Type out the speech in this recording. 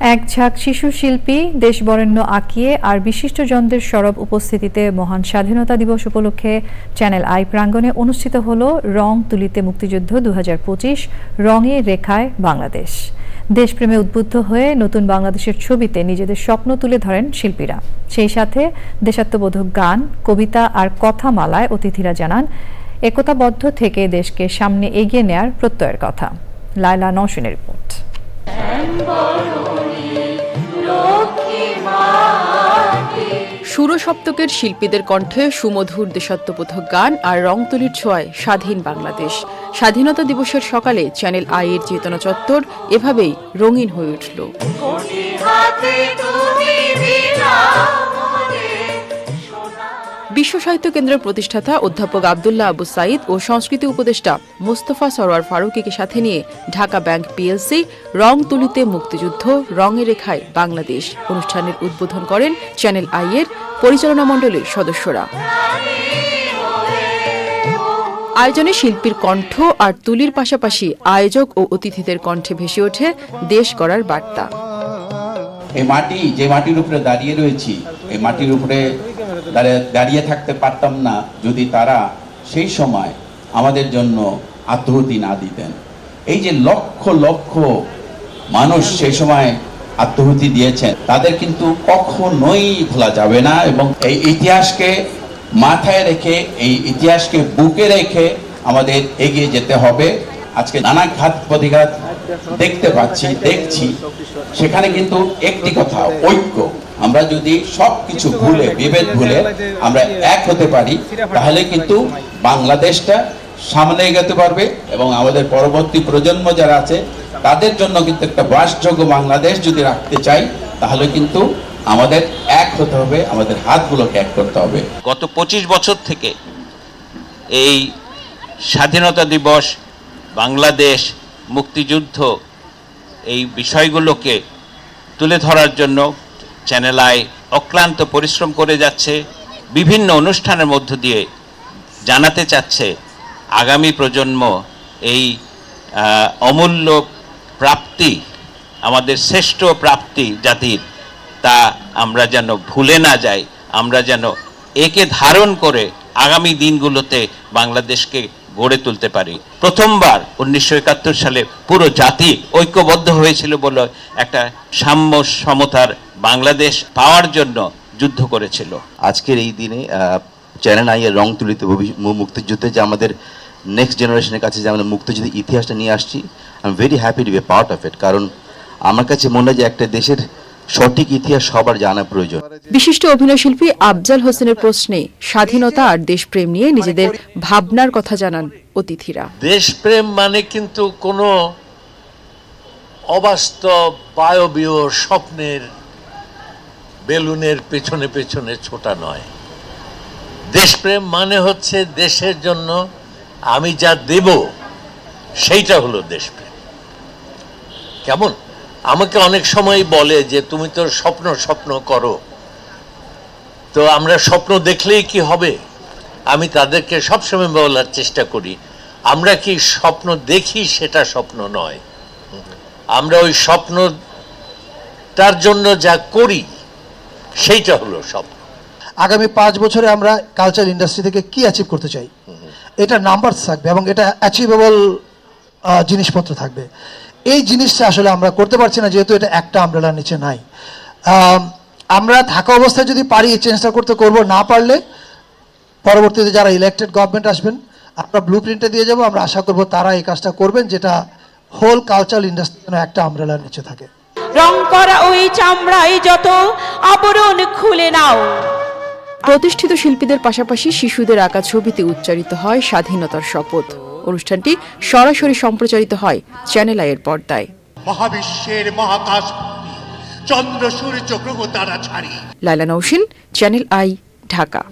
এক ঝাঁক শিশু শিল্পী দেশবরেণ্য আঁকিয়ে আর বিশিষ্টজনদের সরব উপস্থিতিতে মহান স্বাধীনতা দিবস উপলক্ষে চ্যানেল আই প্রাঙ্গণে অনুষ্ঠিত হল রং তুলিতে মুক্তিযুদ্ধ দু রঙে রেখায় বাংলাদেশ। দেশপ্রেমে উদ্বুদ্ধ হয়ে নতুন বাংলাদেশের ছবিতে নিজেদের স্বপ্ন তুলে ধরেন শিল্পীরা। সেই সাথে দেশাত্মবোধক গান, কবিতা আর কথামালায় অতিথিরা জানান, একতাবদ্ধ থেকে দেশকে সামনে এগিয়ে নেয়ার প্রত্যয়ের কথা। লায়লা নওশিনের রিপোর্ট। সুরসপ্তকের শিল্পীদের কণ্ঠে সুমধুর দেশাত্মবোধক গান আর রংতুলির ছোঁয়ায় স্বাধীন বাংলাদেশ। স্বাধীনতা দিবসের সকালে চ্যানেল আই এর চেতনা চত্বর এভাবেই রঙিন হয়ে উঠল। বিশ্ব সাহিত্য কেন্দ্রের প্রতিষ্ঠাতা অধ্যাপক আবদুল্লাহ আবু সাইদ ও সংস্কৃতি উপদেষ্টা মোস্তফা সরোয়ার ফারুকিকে সাথে নিয়ে ঢাকা ব্যাংক পিএলসি রং তুলিতে মুক্তিযুদ্ধ, রঙে রেখায় বাংলাদেশ অনুষ্ঠানের উদ্বোধন করেন চ্যানেল আই এর পরিচালনা মণ্ডলীর সদস্যরা। আয়োজনে শিল্পীর কণ্ঠ আর তুলির পাশাপাশি আয়োজক ও অতিথিদের কণ্ঠে ভেসে ওঠে দেশ গড়ার বার্তা। এই মাটি, যে মাটির উপরে দাঁড়িয়ে রয়েছি, এই মাটির উপরে দাঁড়িয়ে- থাকতে পারতাম না যদি তারা সেই সময় আমাদের জন্য আত্মহতি না দিতেন। এই যে লক্ষ লক্ষ মানুষ সেই সময় আত্মহতি দিয়েছেন, তাদের কিন্তু কখনোই ভোলা যাবে না এবং এই ইতিহাসকে মাথায় রেখে, এই ইতিহাসকে বুকে রেখে আমাদের এগিয়ে যেতে হবে। আজকে নানা ঘাত প্রতিঘাত দেখতে পাচ্ছি, দেখছি। সেখানে কিন্তু একটি কথা, ঐক্য। আমরা যদি সব কিছু ভুলে, বিভেদ ভুলে আমরা এক হতে পারি, তাহলে কিন্তু বাংলাদেশটা সামনে এগোতে পারবে এবং আমাদের পরবর্তী প্রজন্ম যারা আছে, তাদের জন্য কিন্তু একটা বাসযোগ্য বাংলাদেশ যদি রাখতে চাই, তাহলে কিন্তু আমাদের এক হতে হবে, আমাদের হাতগুলোকে এক করতে হবে। গত পঁচিশ বছর থেকে এই স্বাধীনতা দিবস, বাংলাদেশ মুক্তিযুদ্ধ, এই বিষয়গুলোকে তুলে ধরার জন্য চ্যানেল অক্লান্ত পরিশ্রম করে যাচ্ছে, বিভিন্ন অনুষ্ঠানের মধ্য দিয়ে জানাতে চাচ্ছে আগামী প্রজন্ম এই অমূল্য প্রাপ্তি, আমাদের শ্রেষ্ঠ প্রাপ্তি জাতির, তা আমরা যেন ভুলে না যাই, আমরা যেন একে ধারণ করে আগামী দিনগুলোতে বাংলাদেশকে গড়ে তুলতে পারি। প্রথমবার উনিশশো একাত্তর সালে পুরো জাতি ঐক্যবদ্ধ হয়েছিল বলে একটা সাম্য সমতার বাংলাদেশ পাওয়ার জন্য যুদ্ধ করেছিল। আজকের এই দিনে চ্যানেল আইয়ের রং তুলিতে মুক্তিযুদ্ধে যে আমাদের নেক্সট জেনারেশনের কাছে যে আমরা মুক্তিযুদ্ধের ইতিহাসটা নিয়ে আসছি I am very happy to be part of it কারণ আমার কাছে মনে হয় যে একটা দেশের সঠিক ইতিহাস সবার জানা প্রয়োজন। বিশিষ্ট অভিনয়শিল্পী আফজাল হোসেনের প্রশ্নে স্বাধীনতা আর দেশপ্রেম নিয়ে নিজেদের ভাবনার কথা জানান অতিথিরা। দেশপ্রেম মানে কিন্তু কোনো অবাস্তব বায়বীয় স্বপ্নের বেলুনের পেছনে পেছনে ছোটা নয়। দেশপ্রেম মানে হচ্ছে দেশের জন্য আমি যা দেব, সেইটা হলো দেশপ্রেম। কেমন? আমাকে অনেক সময় বলে যে, তুমি তো স্বপ্ন স্বপ্ন করো। তো আমরা স্বপ্ন দেখলেই কি হবে? আমি তাদেরকে সবসময় বলার চেষ্টা করি, আমরা কি স্বপ্ন দেখি সেটা স্বপ্ন নয়। আমরা ওই স্বপ্নটার জন্য যা করি সেইটা হলো স্বপ্ন আগামী পাঁচ বছরে আমরা কালচার ইন্ডাস্ট্রি থেকে কি অ্যাচিভ করতে চাই? এটা নাম্বার থাকবে এবং এটা অ্যাচিভেবল জিনিসপত্র থাকবে। এই জিনিসটা আসলে আমরা করতে পারছি না, যেহেতু এটা একটা আমব্রেলার নিচে নাই। আমরা থাকা অবস্থায় যদি পারি, এই চেঞ্জটা করতে, করব, না পারলে পরবর্তীতে যারা ইলেক্টেড গভর্নমেন্ট আসবেন, আমরা ব্লু প্রিন্টে দিয়ে যাব। আমরা আশা করব তারা এই কাজটা করবেন, যেটা হোল কালচার ইন্ডাস্ট্রি একটা আমব্রেলার নিচে থাকে। রং করা ওই চামড়ায় যত আবরণ খুলে নাও। প্রতিষ্ঠিত শিল্পীদের পাশাপাশি শিশুদের আঁকা ছবিতে উচ্চারিত হয় স্বাধীনতার শপথ। অনুষ্ঠানটি সরাসরি সম্প্রচারিত হয় চ্যানেল আইয়ের পর্দায়। মহাবিশ্বের মহাকাশ চন্দ্র সূর্য গ্রহ তারা ছাড়ি। Laila Nowshin channel I Dhaka.